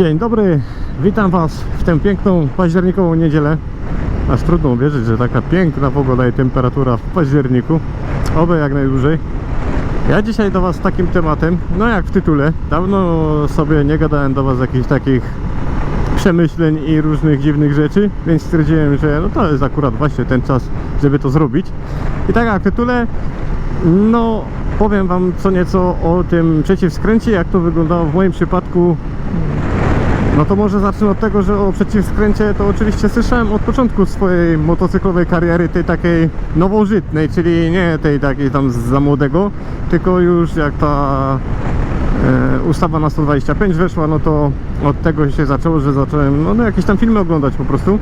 Dzień dobry, witam Was w tę piękną październikową niedzielę. Aż trudno uwierzyć, że taka piękna pogoda i temperatura w październiku. Oby jak najdłużej. Ja dzisiaj do Was z takim tematem, no jak w tytule, dawno sobie nie gadałem do Was jakichś takich przemyśleń i różnych dziwnych rzeczy, więc stwierdziłem, że no to jest akurat właśnie ten czas, żeby to zrobić. I tak jak w tytule, no powiem Wam co nieco o tym przeciwskręcie, jak to wyglądało w moim przypadku no to może zacznę od tego, że o przeciwskręcie to oczywiście słyszałem od początku swojej motocyklowej kariery, tej takiej nowożytnej, czyli nie tej takiej tam za młodego, tylko już jak ta e, ustawa na 125 weszła, no to od tego się zaczęło, że zacząłem no, no jakieś tam filmy oglądać po prostu,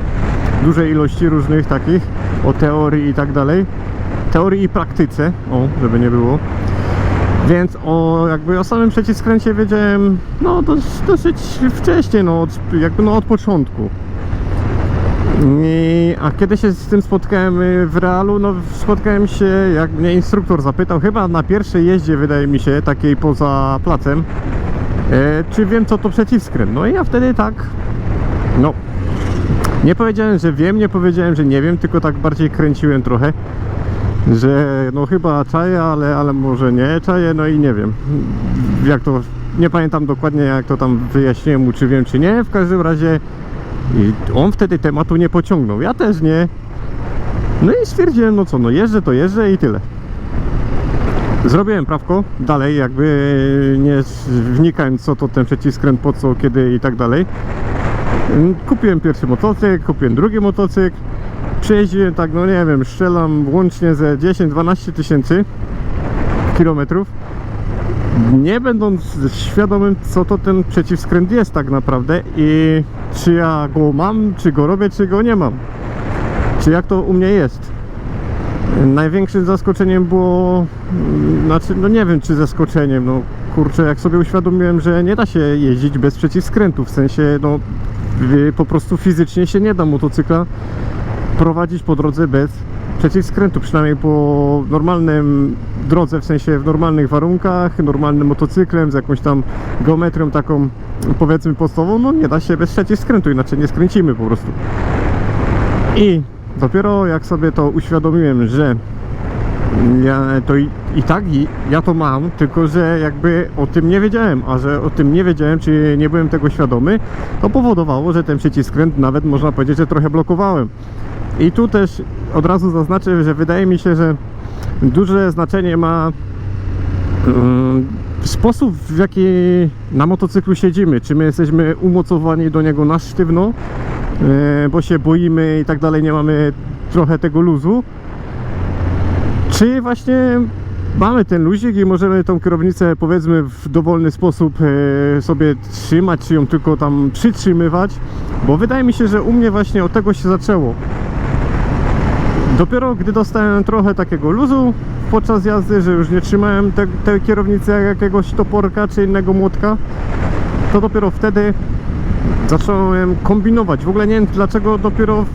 dużej ilości różnych takich, o teorii i tak dalej, teorii i praktyce, o, żeby nie było. Więc o jakby o samym przeciwskręcie wiedziałem no dość, dosyć wcześnie, no od, jakby no od początku. I, a kiedy się z tym spotkałem y, w realu, no spotkałem się, jak mnie instruktor zapytał, chyba na pierwszej jeździe wydaje mi się, takiej poza placem, e, czy wiem co to przeciwskręt. No i ja wtedy tak, no nie powiedziałem, że wiem, nie powiedziałem, że nie wiem, tylko tak bardziej kręciłem trochę że no chyba czaję, ale, ale może nie czaję, no i nie wiem. Jak to, nie pamiętam dokładnie jak to tam wyjaśniłem mu, czy wiem, czy nie, w każdym razie on wtedy tematu nie pociągnął, ja też nie. No i stwierdziłem, no co, no jeżdżę to jeżdżę i tyle. Zrobiłem prawko, dalej jakby nie wnikając co to ten przeciwskręt, po co, kiedy i tak dalej. Kupiłem pierwszy motocykl, kupiłem drugi motocykl Przejeździłem tak, no nie wiem, strzelam łącznie ze 10-12 tysięcy kilometrów. Nie będąc świadomym co to ten przeciwskręt jest tak naprawdę i czy ja go mam, czy go robię, czy go nie mam. Czy jak to u mnie jest? Największym zaskoczeniem było mm, znaczy no nie wiem czy zaskoczeniem no kurczę jak sobie uświadomiłem, że nie da się jeździć bez przeciwskrętu w sensie no po prostu fizycznie się nie da motocykla prowadzić po drodze bez przeciwskrętu, przynajmniej po normalnym drodze, w sensie w normalnych warunkach, normalnym motocyklem, z jakąś tam geometrią taką powiedzmy podstawową, no nie da się bez przeciwskrętu, inaczej nie skręcimy po prostu. I dopiero jak sobie to uświadomiłem, że ja to i, i tak i ja to mam, tylko że jakby o tym nie wiedziałem, a że o tym nie wiedziałem, czy nie byłem tego świadomy, to powodowało, że ten przeciwskręt nawet można powiedzieć, że trochę blokowałem. I tu też od razu zaznaczę, że wydaje mi się, że duże znaczenie ma mm, sposób w jaki na motocyklu siedzimy. Czy my jesteśmy umocowani do niego na sztywno, e, bo się boimy i tak dalej, nie mamy trochę tego luzu. Czy właśnie mamy ten luzik i możemy tą kierownicę powiedzmy w dowolny sposób e, sobie trzymać, czy ją tylko tam przytrzymywać, bo wydaje mi się, że u mnie właśnie od tego się zaczęło. Dopiero gdy dostałem trochę takiego luzu podczas jazdy, że już nie trzymałem tej te kierownicy jak jakiegoś toporka czy innego młotka, to dopiero wtedy zacząłem kombinować. W ogóle nie wiem dlaczego dopiero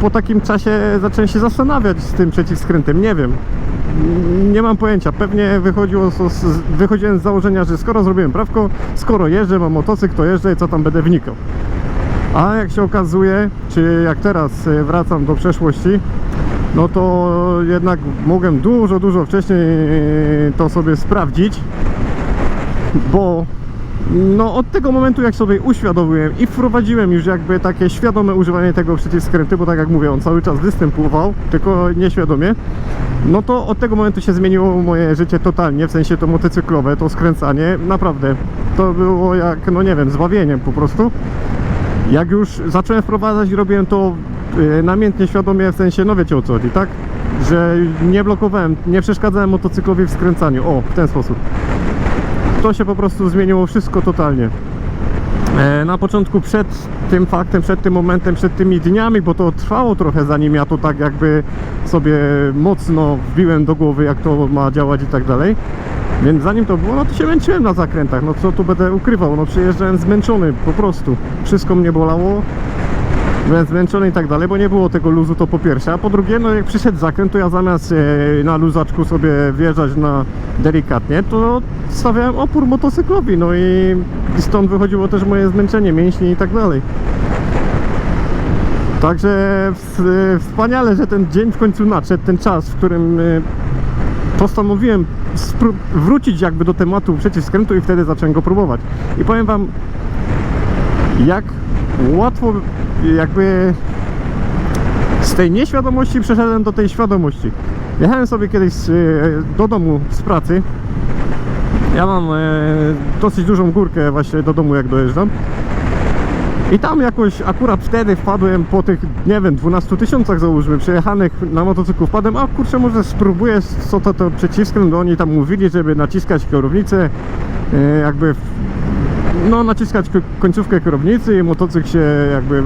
po takim czasie zacząłem się zastanawiać z tym przeciwskrętem. Nie wiem. Nie mam pojęcia. Pewnie wychodziło z, z, wychodziłem z założenia, że skoro zrobiłem prawko, skoro jeżdżę, mam motocykl, to jeżdżę i co tam będę wnikał. A jak się okazuje, czy jak teraz e, wracam do przeszłości, no to jednak mogłem dużo, dużo wcześniej to sobie sprawdzić, bo no od tego momentu jak sobie uświadomiłem i wprowadziłem już jakby takie świadome używanie tego przeciwskrętu, bo tak jak mówię, on cały czas występował, tylko nieświadomie, no to od tego momentu się zmieniło moje życie totalnie, w sensie to motocyklowe, to skręcanie, naprawdę, to było jak, no nie wiem, zbawieniem po prostu. Jak już zacząłem wprowadzać robiłem to yy, namiętnie, świadomie, w sensie, no wiecie o co chodzi, tak? Że nie blokowałem, nie przeszkadzałem motocyklowi w skręcaniu, o, w ten sposób. To się po prostu zmieniło wszystko totalnie. E, na początku przed tym faktem, przed tym momentem, przed tymi dniami, bo to trwało trochę zanim ja to tak jakby sobie mocno wbiłem do głowy, jak to ma działać i tak dalej. Więc zanim to było, no to się męczyłem na zakrętach, no co tu będę ukrywał, no przyjeżdżałem zmęczony po prostu. Wszystko mnie bolało, byłem zmęczony i tak dalej, bo nie było tego luzu, to po pierwsze, a po drugie, no jak przyszedł zakręt, to ja zamiast e, na luzaczku sobie wjeżdżać na delikatnie, to stawiałem opór motocyklowi, no i stąd wychodziło też moje zmęczenie mięśni i tak dalej. Także w- wspaniale, że ten dzień w końcu nadszedł, ten czas, w którym y, postanowiłem wrócić jakby do tematu przeciwskrętu i wtedy zacząłem go próbować. I powiem wam, jak łatwo jakby z tej nieświadomości przeszedłem do tej świadomości. Jechałem sobie kiedyś e, do domu z pracy. Ja mam e, dosyć dużą górkę właśnie do domu jak dojeżdżam. I tam jakoś akurat wtedy wpadłem po tych, nie wiem, 12 tysiącach załóżmy, przejechanych na motocyklu wpadłem, a kurczę może spróbuję co to, to przyciskiem, no oni tam mówili, żeby naciskać kierownicę, e, jakby no naciskać ko- końcówkę kierownicy motocykl się jakby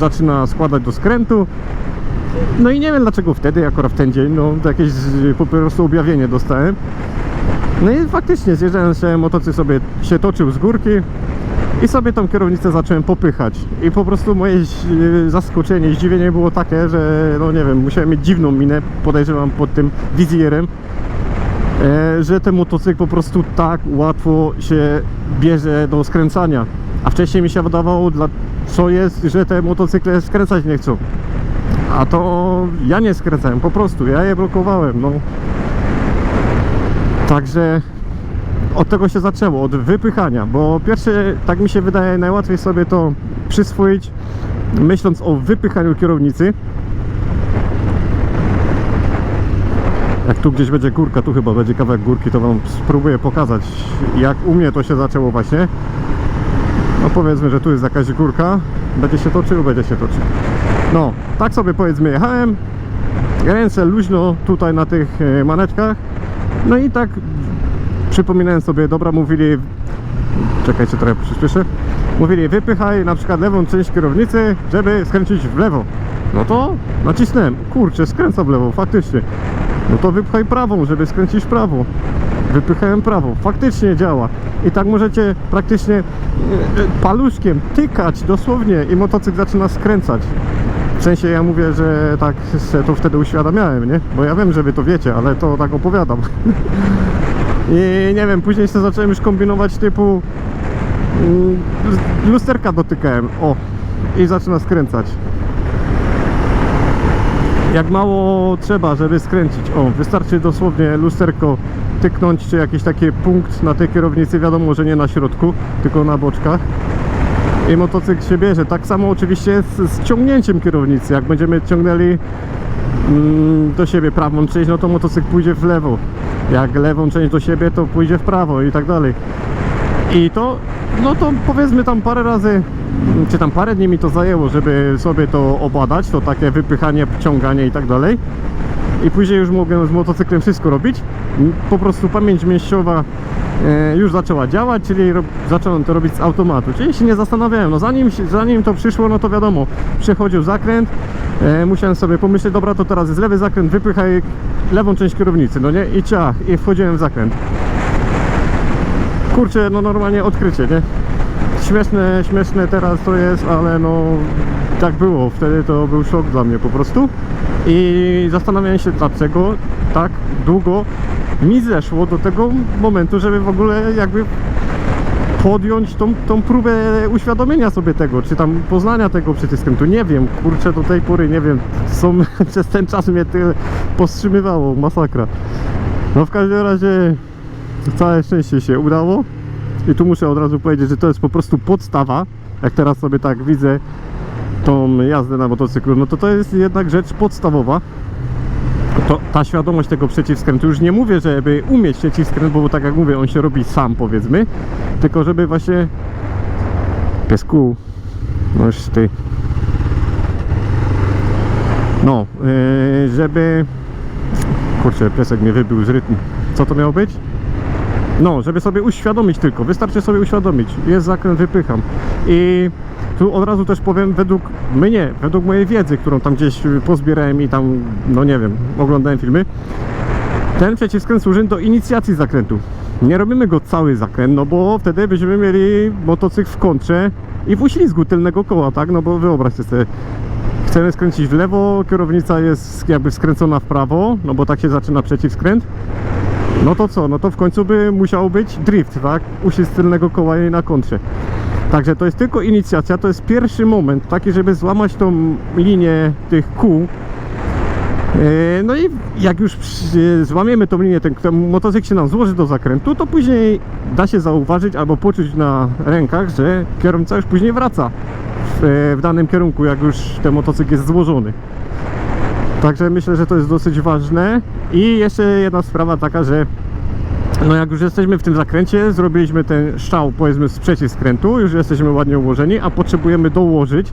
zaczyna składać do skrętu. No i nie wiem dlaczego wtedy, akurat w ten dzień, no jakieś po prostu objawienie dostałem. No i faktycznie zjeżdżając się, motocykl sobie się toczył z górki i sobie tą kierownicę zacząłem popychać. I po prostu moje y, zaskoczenie, zdziwienie było takie, że no nie wiem, musiałem mieć dziwną minę, podejrzewam pod tym wizjerem, e, że ten motocykl po prostu tak łatwo się bierze do skręcania. A wcześniej mi się wydawało, co jest, że te motocykle skręcać nie chcą. A to ja nie skręcałem, po prostu, ja je blokowałem, no. Także od tego się zaczęło, od wypychania, bo pierwsze, tak mi się wydaje, najłatwiej sobie to przyswoić, myśląc o wypychaniu kierownicy. Jak tu gdzieś będzie górka, tu chyba będzie kawałek górki, to wam spróbuję pokazać, jak u mnie to się zaczęło właśnie. No powiedzmy, że tu jest jakaś górka, będzie się toczył, będzie się toczył. No, tak sobie powiedzmy jechałem, ręce luźno tutaj na tych e, maneczkach, no i tak przypominałem sobie, dobra, mówili, czekajcie, trochę przyspieszę, mówili wypychaj na przykład lewą część kierownicy, żeby skręcić w lewo. No to nacisnąłem, kurczę, skręca w lewo, faktycznie. No to wypchaj prawą, żeby skręcić w prawo. Wypychałem prawo, faktycznie działa. I tak możecie praktycznie e, e, paluszkiem tykać dosłownie i motocykl zaczyna skręcać. W sensie ja mówię, że tak se to wtedy uświadamiałem, nie? Bo ja wiem, że wy to wiecie, ale to tak opowiadam. I nie wiem, później sobie zacząłem już kombinować typu mm, lusterka dotykałem, o i zaczyna skręcać. Jak mało trzeba, żeby skręcić. O, wystarczy dosłownie lusterko tyknąć, czy jakiś taki punkt na tej kierownicy, wiadomo, że nie na środku, tylko na boczkach. I motocykl się bierze. Tak samo oczywiście z, z ciągnięciem kierownicy. Jak będziemy ciągnęli mm, do siebie prawą część, no to motocykl pójdzie w lewo. Jak lewą część do siebie, to pójdzie w prawo i tak dalej. I to, no to powiedzmy tam parę razy, czy tam parę dni mi to zajęło, żeby sobie to obadać, to takie wypychanie, ciąganie i tak dalej. I później już mogłem z motocyklem wszystko robić. Po prostu pamięć mięśniowa e, już zaczęła działać, czyli zacząłem to robić z automatu. Czyli się nie zastanawiałem, no zanim, zanim to przyszło, no to wiadomo, przechodził zakręt, e, musiałem sobie pomyśleć, dobra, to teraz jest lewy zakręt, wypychaj lewą część kierownicy, no nie? I ciach, i wchodziłem w zakręt. Kurczę, no normalnie odkrycie, nie? Śmieszne, śmieszne teraz to jest, ale no tak było. Wtedy to był szok dla mnie po prostu. I zastanawiałem się, dlaczego tak długo mi zeszło do tego momentu, żeby w ogóle jakby podjąć tą, tą próbę uświadomienia sobie tego, czy tam poznania tego przyciskrętu. Nie wiem, kurczę, do tej pory nie wiem. Są, przez ten czas mnie tyle powstrzymywało, masakra. No w każdym razie całe szczęście się udało. I tu muszę od razu powiedzieć, że to jest po prostu podstawa. Jak teraz sobie tak widzę tą jazdę na motocyklu, no to to jest jednak rzecz podstawowa. To, ta świadomość tego przeciwskrętu, już nie mówię, żeby umieć przeciwskręt, bo tak jak mówię, on się robi sam powiedzmy, tylko żeby właśnie piesku, no już ty no, yy, żeby kurczę, piesek mnie wybił z rytmu co to miało być? No, żeby sobie uświadomić tylko, wystarczy sobie uświadomić. Jest zakręt, wypycham. I tu od razu też powiem, według mnie, według mojej wiedzy, którą tam gdzieś pozbierałem i tam, no nie wiem, oglądałem filmy, ten przeciwskręt służy do inicjacji zakrętu. Nie robimy go cały zakręt, no bo wtedy byśmy mieli motocykl w kontrze i w uślizgu tylnego koła, tak? No bo wyobraźcie sobie, chcemy skręcić w lewo, kierownica jest jakby skręcona w prawo, no bo tak się zaczyna przeciwskręt. No to co, no to w końcu by musiał być drift, tak? Uścisk tylnego koła jej na kontrze. Także to jest tylko inicjacja, to jest pierwszy moment taki, żeby złamać tą linię tych kół. E, No i jak już złamiemy tą linię, ten, ten motocykl się nam złoży do zakrętu, to później da się zauważyć albo poczuć na rękach, że kierowca już później wraca w, w danym kierunku, jak już ten motocykl jest złożony. Także myślę, że to jest dosyć ważne. I jeszcze jedna sprawa taka, że no jak już jesteśmy w tym zakręcie, zrobiliśmy ten szczał powiedzmy z przeciwskrętu, już jesteśmy ładnie ułożeni, a potrzebujemy dołożyć,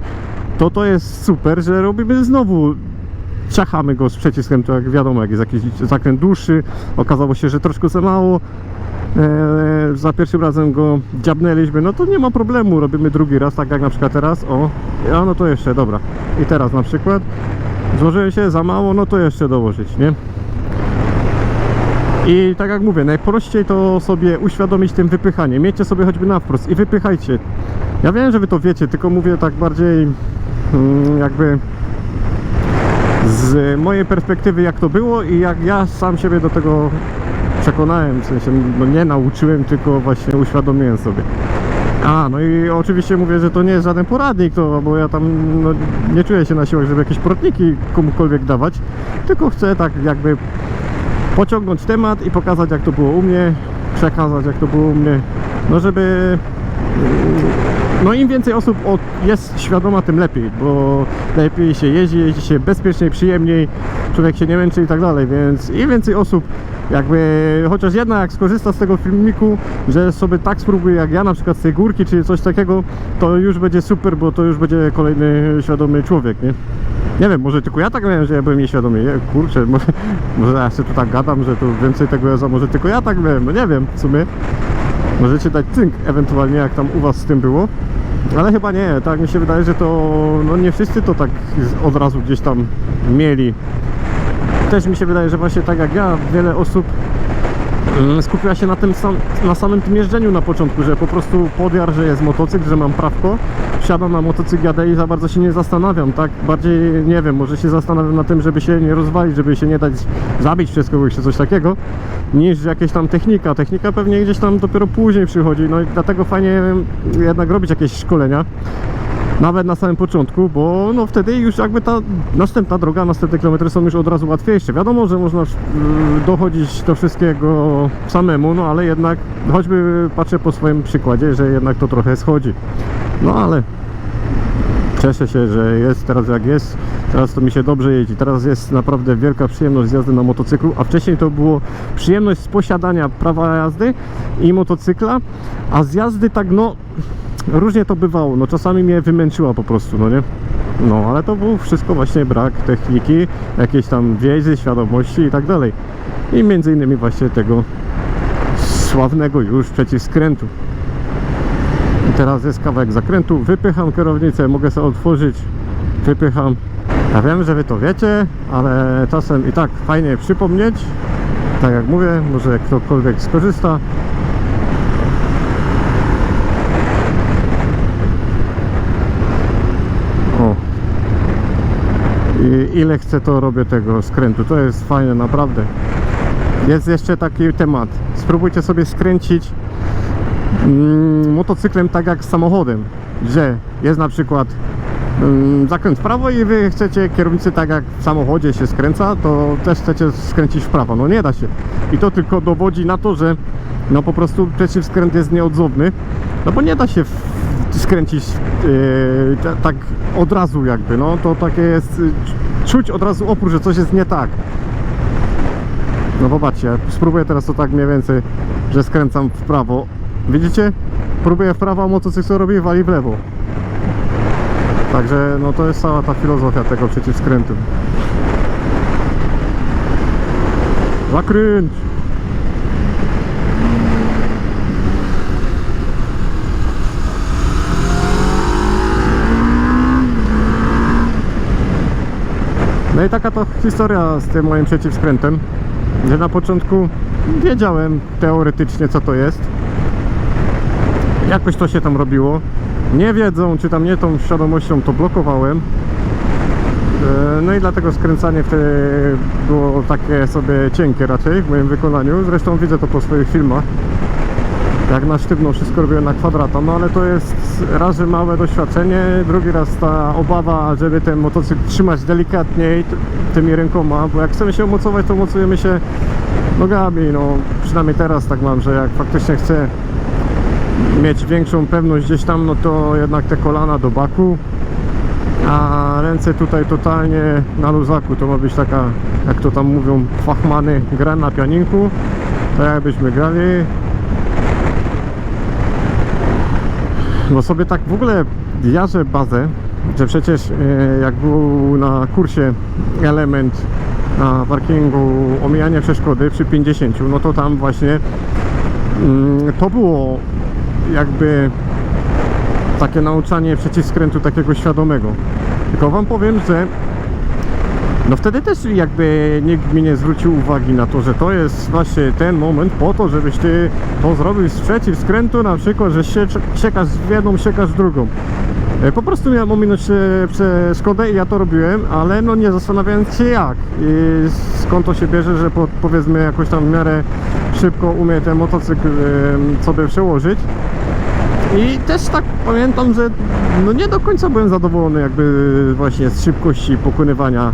to to jest super, że robimy znowu ciachamy go z przeciwskrętu, jak wiadomo, jak jest jakiś zakręt dłuższy, okazało się, że troszkę za mało, Eee, za pierwszym razem go dziabnęliśmy, no to nie ma problemu, robimy drugi raz, tak jak na przykład teraz, o, a no to jeszcze, dobra, i teraz na przykład, złożyłem się za mało, no to jeszcze dołożyć, nie? I tak jak mówię, najprościej to sobie uświadomić tym wypychanie. Miejcie sobie choćby na wprost i wypychajcie. Ja wiem, że wy to wiecie, tylko mówię tak bardziej mm, jakby z mojej perspektywy jak to było i jak ja sam siebie do tego przekonałem, w sensie no nie nauczyłem, tylko właśnie uświadomiłem sobie. A, no i oczywiście mówię, że to nie jest żaden poradnik, to, bo ja tam no, nie czuję się na siłach, żeby jakieś poradniki komukolwiek dawać, tylko chcę tak jakby pociągnąć temat i pokazać jak to było u mnie, przekazać jak to było u mnie, no żeby no im więcej osób jest świadoma, tym lepiej, bo lepiej się jeździ, jeździ się bezpieczniej, przyjemniej, człowiek się nie męczy i tak dalej, więc im więcej osób jakby, chociaż jedna jak skorzysta z tego filmiku, że sobie tak spróbuje jak ja na przykład z tej górki czy coś takiego, to już będzie super, bo to już będzie kolejny świadomy człowiek, nie? Nie wiem, może tylko ja tak miałem, że ja byłem nieświadomy, nie? kurczę, może, może ja się tu tak gadam, że tu więcej tego jest, a może tylko ja tak miałem, no nie wiem w sumie. Możecie dać cynk ewentualnie, jak tam u Was z tym było. Ale chyba nie, tak mi się wydaje, że to no nie wszyscy to tak od razu gdzieś tam mieli. Też mi się wydaje, że właśnie tak jak ja, wiele osób mm, skupia się na tym sam, na samym tym jeżdżeniu na początku, że po prostu podjar, że jest motocykl, że mam prawko, wsiadam na motocykl, jadę i za bardzo się nie zastanawiam, tak? Bardziej, nie wiem, może się zastanawiam na tym, żeby się nie rozwalić, żeby się nie dać zabić przez kogoś czy coś takiego, niż jakieś tam technika. Technika pewnie gdzieś tam dopiero później przychodzi, no i dlatego fajnie jednak robić jakieś szkolenia nawet na samym początku, bo no wtedy już jakby ta następna droga, następne kilometry są już od razu łatwiejsze. Wiadomo, że można y, dochodzić do wszystkiego samemu, no ale jednak choćby patrzę po swoim przykładzie, że jednak to trochę schodzi. No ale cieszę się, że jest teraz jak jest. Teraz to mi się dobrze jeździ. Teraz jest naprawdę wielka przyjemność z jazdy na motocyklu, a wcześniej to było przyjemność z posiadania prawa jazdy i motocykla, a z jazdy tak no różnie to bywało. No czasami mnie wymęczyła po prostu, no nie? No, ale to był wszystko właśnie brak techniki, jakiejś tam wiedzy, świadomości i tak dalej. I między innymi właśnie tego sławnego już przeciwskrętu. I teraz jest kawałek zakrętu, wypycham kierownicę, mogę sobie otworzyć, wypycham. Ja wiem, że wy to wiecie, ale czasem i tak fajnie przypomnieć. Tak jak mówię, może ktokolwiek skorzysta. I ile chcę, to robię tego skrętu. To jest fajne, naprawdę. Jest jeszcze taki temat. Spróbujcie sobie skręcić mm, motocyklem tak jak samochodem, że jest na przykład mm, zakręt w prawo i wy chcecie kierownicy tak jak w samochodzie się skręca, to też chcecie skręcić w prawo. No nie da się. I to tylko dowodzi na to, że no po prostu przeciwskręt jest nieodzowny, no bo nie da się skręcić yy, ta- tak od razu jakby, no to takie jest, y, czuć od razu opór, że coś jest nie tak. No popatrzcie, spróbuję teraz to tak mniej więcej, że skręcam w prawo. Widzicie? Próbuję w prawo, a motocykl co robi wali w lewo. Także no to jest cała ta filozofia tego przeciwskrętu. Zakręć! No i taka to historia z tym moim przeciwskrętem, że na początku wiedziałem teoretycznie co to jest. Jakoś to się tam robiło. Nie wiedzą, czy tam nie tą świadomością to blokowałem. E, No i dlatego skręcanie wtedy było takie sobie cienkie raczej w moim wykonaniu. Zresztą widzę to po swoich filmach. Jak na sztywno wszystko robiłem na kwadrata, no ale to jest raz, że małe doświadczenie, drugi raz ta obawa, żeby ten motocykl trzymać delikatniej tymi rękoma, bo jak chcemy się umocować, to mocujemy się nogami, no przynajmniej teraz tak mam, że jak faktycznie chcę mieć większą pewność gdzieś tam, no to jednak te kolana do baku, a ręce tutaj totalnie na luzaku, to ma być taka, jak to tam mówią fachmany, gra na pianinku, tak jakbyśmy grali, bo sobie tak w ogóle jarzę bazę, że przecież e, jak był na kursie element na parkingu omijanie przeszkody przy 50, no to tam właśnie mm, to było jakby takie nauczanie przeciwskrętu takiego świadomego. Tylko wam powiem, że no wtedy też jakby nikt mi nie zwrócił uwagi na to, że to jest właśnie ten moment po to, żebyś ty to zrobił z przeciwskrętu, na przykład, że się, siekasz jedną, siekasz drugą. E, Po prostu miałem ominąć e, przeszkodę i ja to robiłem, ale no nie zastanawiając się jak i skąd to się bierze, że po, powiedzmy jakoś tam w miarę szybko umie ten motocykl e, sobie przełożyć. I też tak pamiętam, że no nie do końca byłem zadowolony jakby właśnie z szybkości pokonywania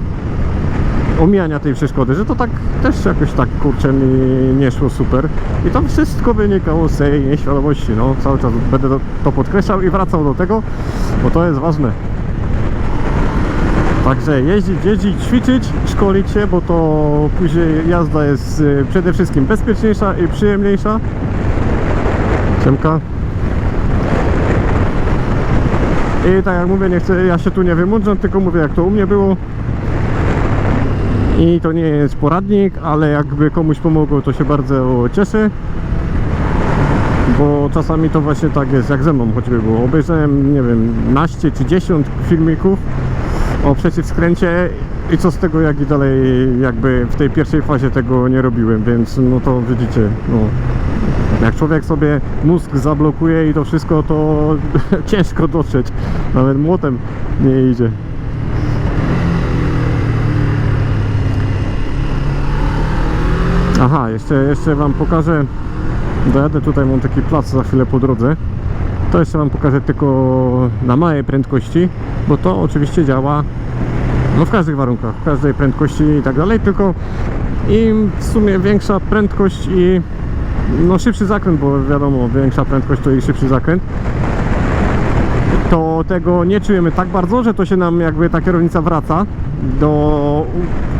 omijania tej przeszkody, że to tak też jakoś tak kurczę mi nie szło super i to wszystko wynikało z tej nieświadomości, no cały czas będę to, podkreślał i wracał do tego, bo to jest ważne. Także jeździć, jeździć, ćwiczyć, szkolić się, bo to później jazda jest y, przede wszystkim bezpieczniejsza i przyjemniejsza. Siemka. I tak jak mówię, nie chcę, ja się tu nie wymądrzam, tylko mówię jak to u mnie było. I to nie jest poradnik, ale jakby komuś pomogło, to się bardzo cieszę. Bo czasami to właśnie tak jest, jak ze mną choćby było. Obejrzałem, nie wiem, naście czy 10 filmików o przeciwskręcie i co z tego, jak i dalej jakby w tej pierwszej fazie tego nie robiłem, więc no to widzicie, no jak człowiek sobie mózg zablokuje i to wszystko, to ciężko dotrzeć. Nawet młotem nie idzie. Aha, jeszcze, jeszcze Wam pokażę. Dojadę tutaj, mam taki plac za chwilę po drodze. To jeszcze Wam pokażę tylko na małej prędkości, bo to oczywiście działa no w każdych warunkach, w każdej prędkości i tak dalej, tylko im w sumie większa prędkość i no szybszy zakręt, bo wiadomo, większa prędkość to i szybszy zakręt to tego nie czujemy tak bardzo, że to się nam jakby ta kierownica wraca do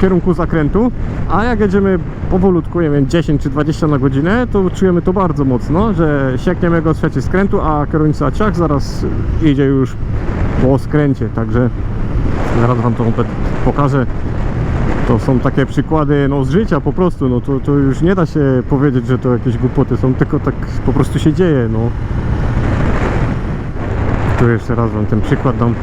kierunku zakrętu, a jak jedziemy powolutku, nie wiem, 10 czy 20 na godzinę, to czujemy to bardzo mocno, że siekniemy go trzeci skrętu, a kierownica ciach zaraz idzie już po skręcie, także zaraz wam to pokażę. To są takie przykłady no, z życia po prostu, no to, to już nie da się powiedzieć, że to jakieś głupoty są, tylko tak po prostu się dzieje, no. Tu jeszcze raz wam ten przykład dam.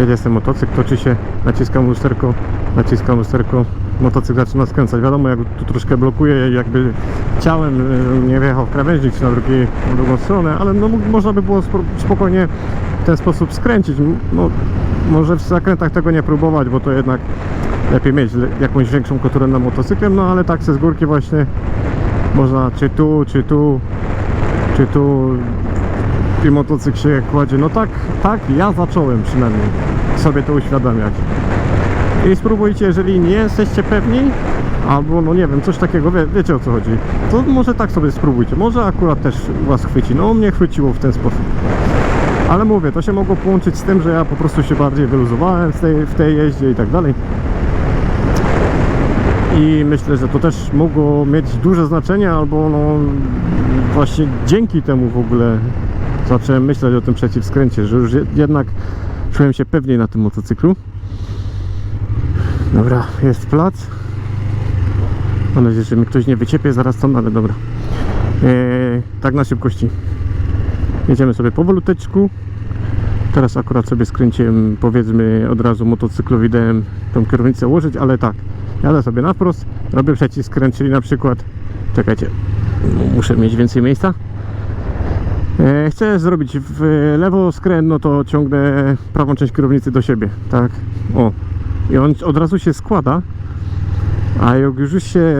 Jedzie sobie motocykl, toczy się, naciskam lusterko, naciskam lusterko, motocykl zaczyna skręcać. Wiadomo, jak tu troszkę blokuje, jakby ciałem y, nie wjechał w krawężnik czy na, drugi, na drugą stronę, ale no, można by było spokojnie w ten sposób skręcić. No, może w zakrętach tego nie próbować, bo to jednak lepiej mieć jakąś większą kulturę na motocyklem, no ale tak ze z górki właśnie można czy tu, czy tu, czy tu i motocykl się kładzie. No tak, tak, ja zacząłem przynajmniej sobie to uświadamiać. I spróbujcie, jeżeli nie jesteście pewni, albo no nie wiem, coś takiego, wie, wiecie o co chodzi, to może tak sobie spróbujcie. Może akurat też was chwyci. No mnie chwyciło w ten sposób. Ale mówię, to się mogło połączyć z tym, że ja po prostu się bardziej wyluzowałem w tej, w tej jeździe i tak dalej. I myślę, że to też mogło mieć duże znaczenie, albo no właśnie dzięki temu w ogóle zacząłem myśleć o tym przeciwskręcie, że już je- jednak czułem się pewniej na tym motocyklu. Dobra, jest plac. Mam nadzieję, że mi ktoś nie wyciepie zaraz tam, ale dobra. Eee, tak na szybkości. Jedziemy sobie powoluteczku. Teraz akurat sobie skręciłem, powiedzmy, od razu motocyklowi dałem tą kierownicę ułożyć, ale tak, jadę sobie na wprost, robię przeciwskręt, czyli na przykład, czekajcie, muszę mieć więcej miejsca. E, Chcę zrobić w lewo skręt, no to ciągnę prawą część kierownicy do siebie, tak, o. i on od razu się składa. A jak już się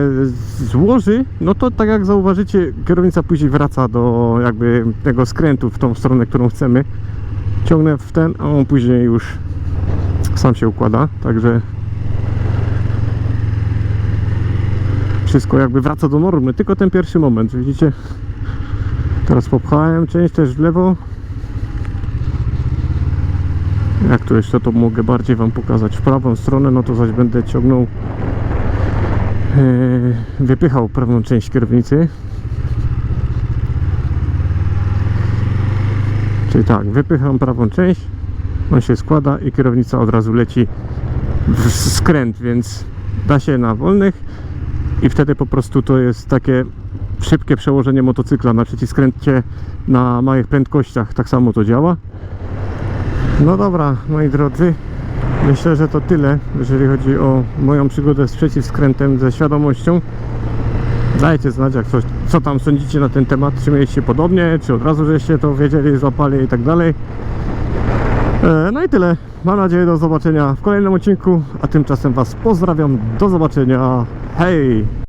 złoży, no to tak jak zauważycie, kierownica później wraca do jakby tego skrętu w tą stronę, którą chcemy. Ciągnę w ten, a on później już sam się układa, także wszystko jakby wraca do normy, tylko ten pierwszy moment, widzicie? Teraz popchałem część też w lewo. Jak to jeszcze to mogę bardziej Wam pokazać? W prawą stronę, no to zaś będę ciągnął, yy, wypychał prawą część kierownicy. Czyli tak, wypycham prawą część, on się składa i kierownica od razu leci w skręt, więc da się na wolnych i wtedy po prostu to jest takie szybkie przełożenie motocykla na trzeci skręcie na małych prędkościach, tak samo to działa. No dobra, moi drodzy, myślę, że to tyle, jeżeli chodzi o moją przygodę z przeciwskrętem, ze świadomością. Dajcie znać, jak coś, co tam sądzicie na ten temat, czy mieliście podobnie, czy od razu żeście to wiedzieli, złapali i tak dalej. E, No i tyle. Mam nadzieję do zobaczenia w kolejnym odcinku, a tymczasem Was pozdrawiam. Do zobaczenia. Hej!